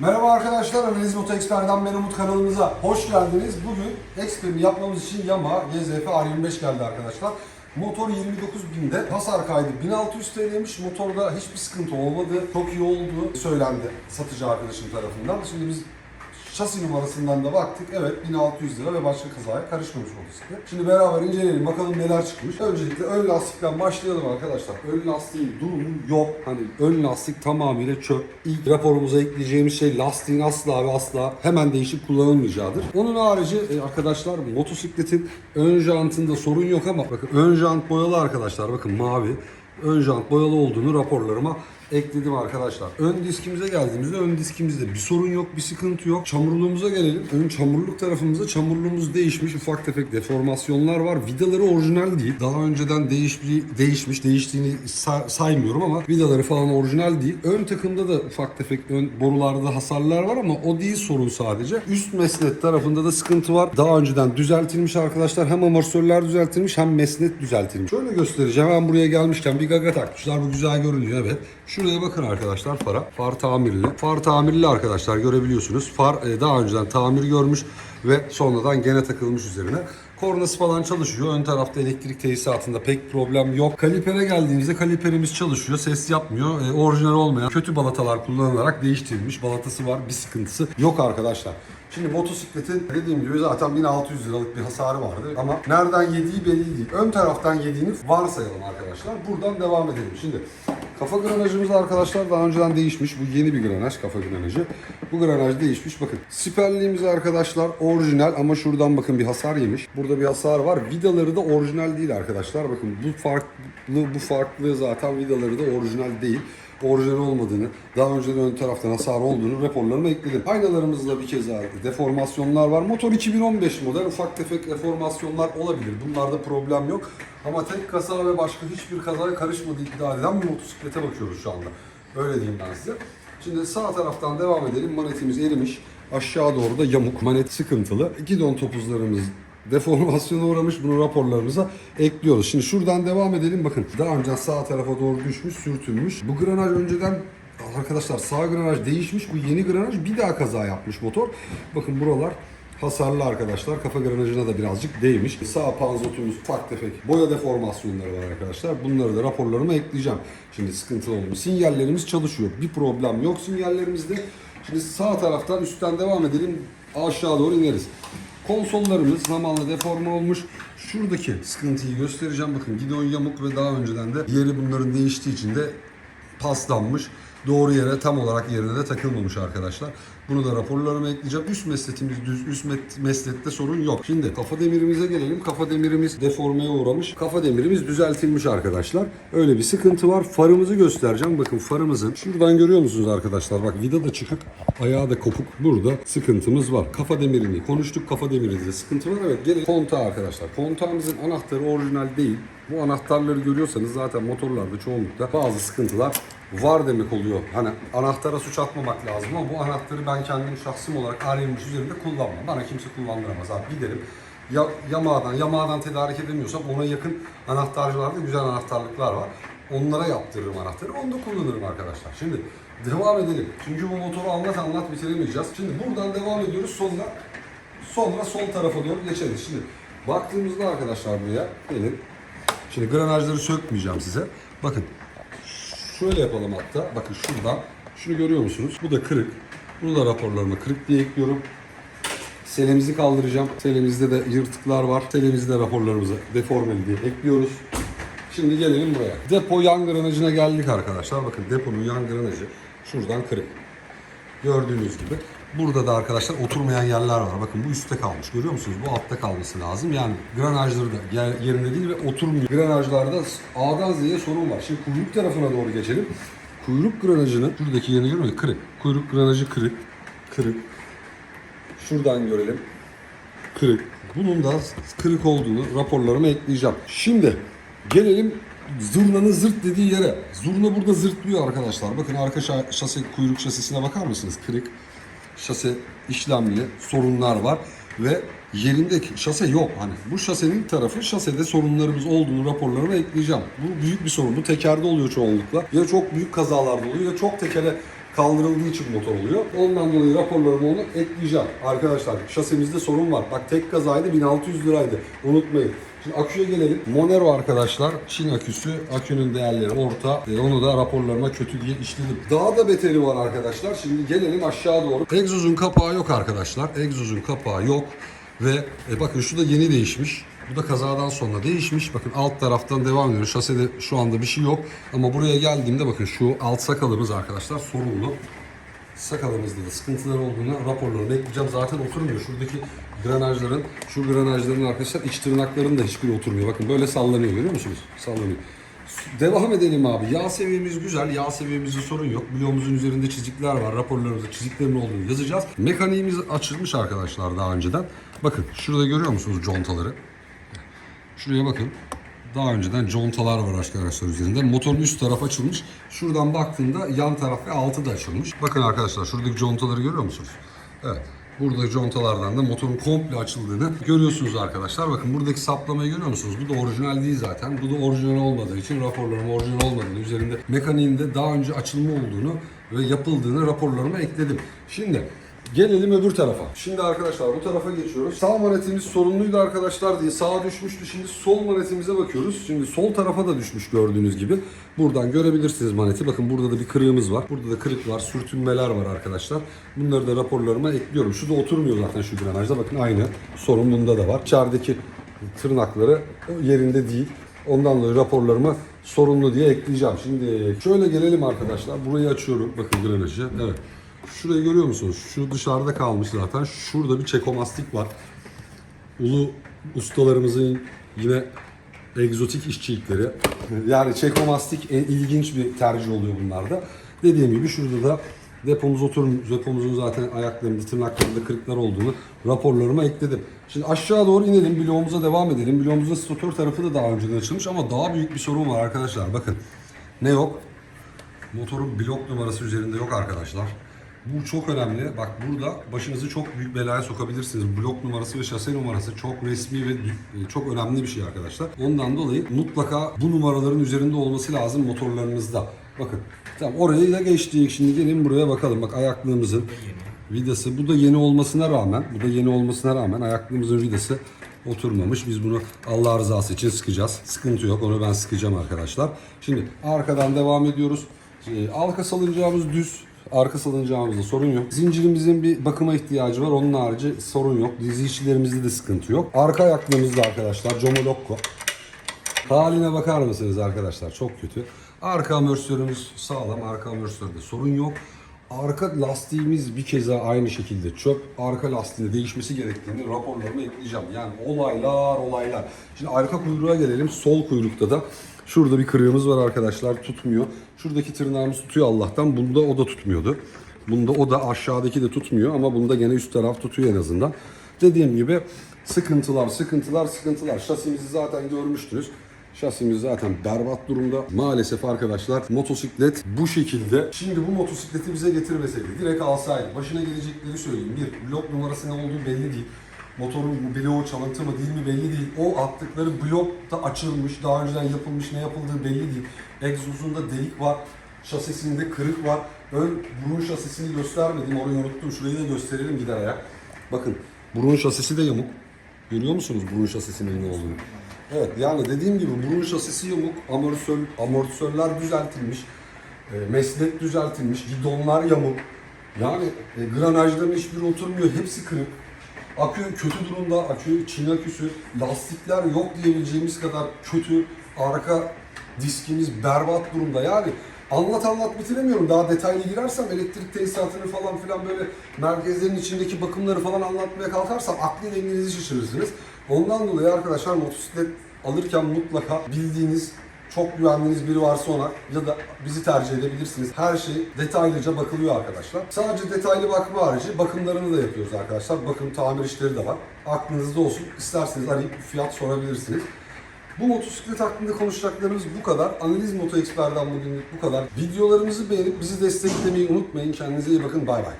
Merhaba arkadaşlar, Analiz Moto Expert'den ben Umut kanalımıza hoş geldiniz. Bugün Expert'i yapmamız için Yamaha GZF R25 geldi arkadaşlar. Motor 29.000'de, hasar kaydı 1600 TL'ymiş. Motorda hiçbir sıkıntı olmadı, çok iyi olduğu söylendi satıcı arkadaşım tarafından. Şimdi biz şasi numarasından da baktık. Evet 1600 lira ve başka kazaya karışmamış motosiklet. Şimdi beraber inceleyelim bakalım neler çıkmış. Öncelikle ön lastikten başlayalım arkadaşlar. Ön lastiğin durumu yok. Hani ön lastik tamamıyla çöp. İlk raporumuza ekleyeceğimiz şey lastiğin asla ve asla hemen değişip kullanılmayacağıdır. Onun harici e, arkadaşlar motosikletin ön jantında sorun yok ama bakın ön jant boyalı arkadaşlar bakın mavi. Ön jant boyalı olduğunu raporlarıma ekledim arkadaşlar. Ön diskimize geldiğimizde ön diskimizde bir sorun yok, bir sıkıntı yok. Çamurluğumuza gelelim. Ön çamurluk tarafımızda çamurluğumuz değişmiş. Ufak tefek deformasyonlar var. Vidaları orijinal değil. Daha önceden değişmiş, değişmiş değiştiğini sa- saymıyorum ama vidaları falan orijinal değil. Ön takımda da ufak tefek ön borularda hasarlar var ama o değil sorun sadece. Üst mesnet tarafında da sıkıntı var. Daha önceden düzeltilmiş arkadaşlar. Hem amortisörler düzeltilmiş hem mesnet düzeltilmiş. Şöyle göstereceğim. Hemen buraya gelmişken bir gaga takmışlar. Bu güzel görünüyor evet. Şuraya bakın arkadaşlar fara. Far tamirli. Far tamirli arkadaşlar görebiliyorsunuz. Far e, daha önceden tamir görmüş ve sonradan gene takılmış üzerine. Kornası falan çalışıyor. Ön tarafta elektrik tesisatında pek problem yok. Kalipere geldiğimizde kaliperimiz çalışıyor. Ses yapmıyor. E, orijinal olmayan kötü balatalar kullanılarak değiştirilmiş. Balatası var. Bir sıkıntısı yok arkadaşlar. Şimdi motosikletin dediğim gibi zaten 1600 liralık bir hasarı vardı ama nereden yediği belli değil. Ön taraftan yediğini varsayalım arkadaşlar. Buradan devam edelim. Şimdi kafa granajımız arkadaşlar daha önceden değişmiş. Bu yeni bir granaj kafa granajı. Bu granaj değişmiş. Bakın siperliğimiz arkadaşlar orijinal ama şuradan bakın bir hasar yemiş. Burada bir hasar var. Vidaları da orijinal değil arkadaşlar. Bakın bu farklı bu farklı zaten vidaları da orijinal değil orijinal olmadığını, daha önceden ön taraftan hasar olduğunu raporlarıma ekledim. Aynalarımızda bir kez daha deformasyonlar var. Motor 2015 model ufak tefek deformasyonlar olabilir. Bunlarda problem yok. Ama tek kaza ve başka hiçbir kazaya karışmadığı iddia eden bir motosiklete bakıyoruz şu anda. Öyle diyeyim ben size. Şimdi sağ taraftan devam edelim. Manetimiz erimiş. Aşağı doğru da yamuk. Manet sıkıntılı. Gidon topuzlarımız deformasyona uğramış. Bunu raporlarımıza ekliyoruz. Şimdi şuradan devam edelim. Bakın daha önce sağ tarafa doğru düşmüş, sürtünmüş. Bu granaj önceden arkadaşlar sağ granaj değişmiş. Bu yeni granaj bir daha kaza yapmış motor. Bakın buralar hasarlı arkadaşlar. Kafa granajına da birazcık değmiş. Sağ panzotumuz ufak tefek boya deformasyonları var arkadaşlar. Bunları da raporlarıma ekleyeceğim. Şimdi sıkıntılı oldu. Sinyallerimiz çalışıyor. Bir problem yok sinyallerimizde. Şimdi sağ taraftan üstten devam edelim. Aşağı doğru ineriz. Konsollarımız zamanla deforme olmuş. Şuradaki sıkıntıyı göstereceğim. Bakın gidon yamuk ve daha önceden de yeri bunların değiştiği için de paslanmış. Doğru yere tam olarak yerine de takılmamış arkadaşlar. Bunu da raporlarıma ekleyeceğim. Üst mesletimiz düz, üst meslette sorun yok. Şimdi kafa demirimize gelelim. Kafa demirimiz deformeye uğramış. Kafa demirimiz düzeltilmiş arkadaşlar. Öyle bir sıkıntı var. Farımızı göstereceğim. Bakın farımızın şuradan görüyor musunuz arkadaşlar? Bak vida da çıkık, ayağı da kopuk. Burada sıkıntımız var. Kafa demirini konuştuk. Kafa demirinde sıkıntı var. Evet gelin kontağı arkadaşlar. Kontağımızın anahtarı orijinal değil. Bu anahtarları görüyorsanız zaten motorlarda çoğunlukla bazı sıkıntılar var demek oluyor. Hani anahtara suç atmamak lazım ama bu anahtarı ben kendim şahsım olarak R25 üzerinde kullanmam. Bana kimse kullandıramaz abi. Giderim ya, Yamaha'dan, Yamaha'dan tedarik edemiyorsam ona yakın anahtarcılarda güzel anahtarlıklar var. Onlara yaptırırım anahtarı. Onu da kullanırım arkadaşlar. Şimdi devam edelim. Çünkü bu motoru anlat anlat bitiremeyeceğiz. Şimdi buradan devam ediyoruz. Sonra sonra sol tarafa doğru geçeriz. Şimdi baktığımızda arkadaşlar buraya gelin. Şimdi granajları sökmeyeceğim size. Bakın şöyle yapalım hatta. Bakın şuradan. Şunu görüyor musunuz? Bu da kırık. Bunu da raporlarıma kırık diye ekliyorum. Selemizi kaldıracağım. Selemizde de yırtıklar var. Selemizi de raporlarımıza deformeli diye ekliyoruz. Şimdi gelelim buraya. Depo yan granajına geldik arkadaşlar. Bakın deponun yan granajı şuradan kırık. Gördüğünüz gibi. Burada da arkadaşlar oturmayan yerler var. Bakın bu üstte kalmış. Görüyor musunuz? Bu altta kalması lazım. Yani granajları da yer- yerinde değil ve oturmuyor. Granajlarda A'dan Z'ye sorun var. Şimdi kuyruk tarafına doğru geçelim. Kuyruk granajının şuradaki yerini görüyor musunuz? Kırık. Kuyruk granajı kırık. Kırık. Şuradan görelim. Kırık. Bunun da kırık olduğunu raporlarıma ekleyeceğim. Şimdi gelelim zurnanın zırt dediği yere. Zurna burada zırtlıyor arkadaşlar. Bakın arka şa- şase kuyruk şasisine bakar mısınız? Kırık. Şase işlemli sorunlar var ve yerindeki şase yok. Hani bu şasenin tarafı şasede sorunlarımız olduğunu raporlarıma ekleyeceğim. Bu büyük bir sorun. Bu tekerde oluyor çoğunlukla. Ya çok büyük kazalarda oluyor ya çok tekere kaldırıldığı için motor oluyor. Ondan dolayı raporlarımı onu ekleyeceğim. Arkadaşlar şasemizde sorun var. Bak tek kazaydı 1600 liraydı. Unutmayın. Şimdi aküye gelelim. Monero arkadaşlar Çin aküsü. Akünün değerleri orta. E, onu da raporlarıma kötü diye işledim. Daha da beteri var arkadaşlar. Şimdi gelelim aşağı doğru. Egzozun kapağı yok arkadaşlar. Egzozun kapağı yok. Ve e, bakın şu da yeni değişmiş. Bu da kazadan sonra değişmiş. Bakın alt taraftan devam ediyor. Şasede şu anda bir şey yok. Ama buraya geldiğimde bakın şu alt sakalımız arkadaşlar sorunlu. Sakalımızda da sıkıntılar olduğunu raporlarını ekleyeceğim. Zaten oturmuyor. Şuradaki granajların, şu granajların arkadaşlar iç tırnakların da hiçbiri oturmuyor. Bakın böyle sallanıyor görüyor musunuz? Sallanıyor. Devam edelim abi. Yağ seviyemiz güzel. Yağ seviyemizde sorun yok. Bloğumuzun üzerinde çizikler var. Raporlarımızda çiziklerin olduğunu yazacağız. Mekaniğimiz açılmış arkadaşlar daha önceden. Bakın şurada görüyor musunuz contaları? Şuraya bakın. Daha önceden contalar var arkadaşlar üzerinde. Motorun üst tarafı açılmış. Şuradan baktığında yan taraf ve altı da açılmış. Bakın arkadaşlar şuradaki contaları görüyor musunuz? Evet. Burada contalardan da motorun komple açıldığını görüyorsunuz arkadaşlar. Bakın buradaki saplamayı görüyor musunuz? Bu da orijinal değil zaten. Bu da orijinal olmadığı için raporlarım orijinal olmadığını, üzerinde mekaniğinde daha önce açılma olduğunu ve yapıldığını raporlarıma ekledim. Şimdi Gelelim öbür tarafa. Şimdi arkadaşlar bu tarafa geçiyoruz. Sağ manetimiz sorunluydu arkadaşlar diye sağa düşmüştü. Şimdi sol manetimize bakıyoruz. Şimdi sol tarafa da düşmüş gördüğünüz gibi. Buradan görebilirsiniz maneti. Bakın burada da bir kırığımız var. Burada da kırık var, sürtünmeler var arkadaşlar. Bunları da raporlarıma ekliyorum. Şu da oturmuyor zaten şu granajda. Bakın aynı sorun bunda da var. İçerideki tırnakları yerinde değil. Ondan dolayı raporlarıma sorunlu diye ekleyeceğim. Şimdi şöyle gelelim arkadaşlar. Burayı açıyorum. Bakın granajı. Evet. Şurayı görüyor musunuz? Şu dışarıda kalmış zaten. Şurada bir çekomastik var. Ulu ustalarımızın yine egzotik işçilikleri. Yani çekomastik en ilginç bir tercih oluyor bunlarda. Dediğim gibi şurada da depomuz oturmuş. Depomuzun zaten ayaklarında, tırnaklarında kırıklar olduğunu raporlarıma ekledim. Şimdi aşağı doğru inelim. Bloğumuza devam edelim. Bloğumuzun statör tarafı da daha önceden açılmış ama daha büyük bir sorun var arkadaşlar. Bakın. Ne yok? Motorun blok numarası üzerinde yok arkadaşlar. Bu çok önemli. Bak burada başınızı çok büyük belaya sokabilirsiniz. Blok numarası ve şase numarası çok resmi ve e, çok önemli bir şey arkadaşlar. Ondan dolayı mutlaka bu numaraların üzerinde olması lazım motorlarınızda. Bakın. Tamam orayı da geçtik. Şimdi gelin buraya bakalım. Bak ayaklığımızın vidası. Bu da yeni olmasına rağmen, bu da yeni olmasına rağmen ayaklığımızın vidası oturmamış. Biz bunu Allah rızası için sıkacağız. Sıkıntı yok. Onu ben sıkacağım arkadaşlar. Şimdi arkadan devam ediyoruz. Ee, Arka salıncağımız düz. Arka salıncağımızda sorun yok. Zincirimizin bir bakıma ihtiyacı var. Onun harici sorun yok. Dizi işçilerimizde de sıkıntı yok. Arka ayaklığımızda arkadaşlar Comolokko. Haline bakar mısınız arkadaşlar? Çok kötü. Arka amortisörümüz sağlam. Arka amortisörde sorun yok. Arka lastiğimiz bir kez daha aynı şekilde çöp. Arka lastiğinde değişmesi gerektiğini raporlarıma ekleyeceğim. Yani olaylar olaylar. Şimdi arka kuyruğa gelelim. Sol kuyrukta da şurada bir kırığımız var arkadaşlar. Tutmuyor. Şuradaki tırnağımız tutuyor Allah'tan. Bunda o da tutmuyordu. Bunda o da aşağıdaki de tutmuyor ama bunda gene üst taraf tutuyor en azından. Dediğim gibi sıkıntılar, sıkıntılar, sıkıntılar. Şasimizi zaten görmüştünüz. Şasimiz zaten berbat durumda. Maalesef arkadaşlar motosiklet bu şekilde. Şimdi bu motosikleti bize getirmeseydi, direkt alsaydı. Başına gelecekleri söyleyeyim. Bir, blok numarası ne olduğu belli değil. Motorun bu bloğu çalıntı mı değil mi belli değil. O attıkları blok da açılmış, daha önceden yapılmış, ne yapıldığı belli değil. Egzozunda delik var, şasisinde kırık var. Ön burun şasisini göstermedim, orayı unuttum. Şurayı da gösterelim gider ayak. Bakın, burun şasisi de yamuk. Görüyor musunuz burun şasisinin ne olduğunu? Evet yani dediğim gibi burun şasisi yamuk, amortisör, amortisörler düzeltilmiş, e, meslek düzeltilmiş, gidonlar yamuk. Yani e, granajların hiçbiri oturmuyor, hepsi kırık. Akü kötü durumda, akü Çin aküsü, lastikler yok diyebileceğimiz kadar kötü, arka diskimiz berbat durumda. Yani anlat anlat bitiremiyorum. Daha detaylı girersem elektrik tesisatını falan filan böyle merkezlerin içindeki bakımları falan anlatmaya kalkarsam aklı dengenizi şaşırırsınız. Ondan dolayı arkadaşlar motosiklet alırken mutlaka bildiğiniz çok güvendiğiniz biri varsa ona ya da bizi tercih edebilirsiniz. Her şey detaylıca bakılıyor arkadaşlar. Sadece detaylı bakma harici bakımlarını da yapıyoruz arkadaşlar. Bakım tamir işleri de var. Aklınızda olsun. İsterseniz arayıp fiyat sorabilirsiniz. Bu motosiklet hakkında konuşacaklarımız bu kadar. Analiz Moto Expert'den bugünlük bu kadar. Videolarımızı beğenip bizi desteklemeyi unutmayın. Kendinize iyi bakın. Bay bay.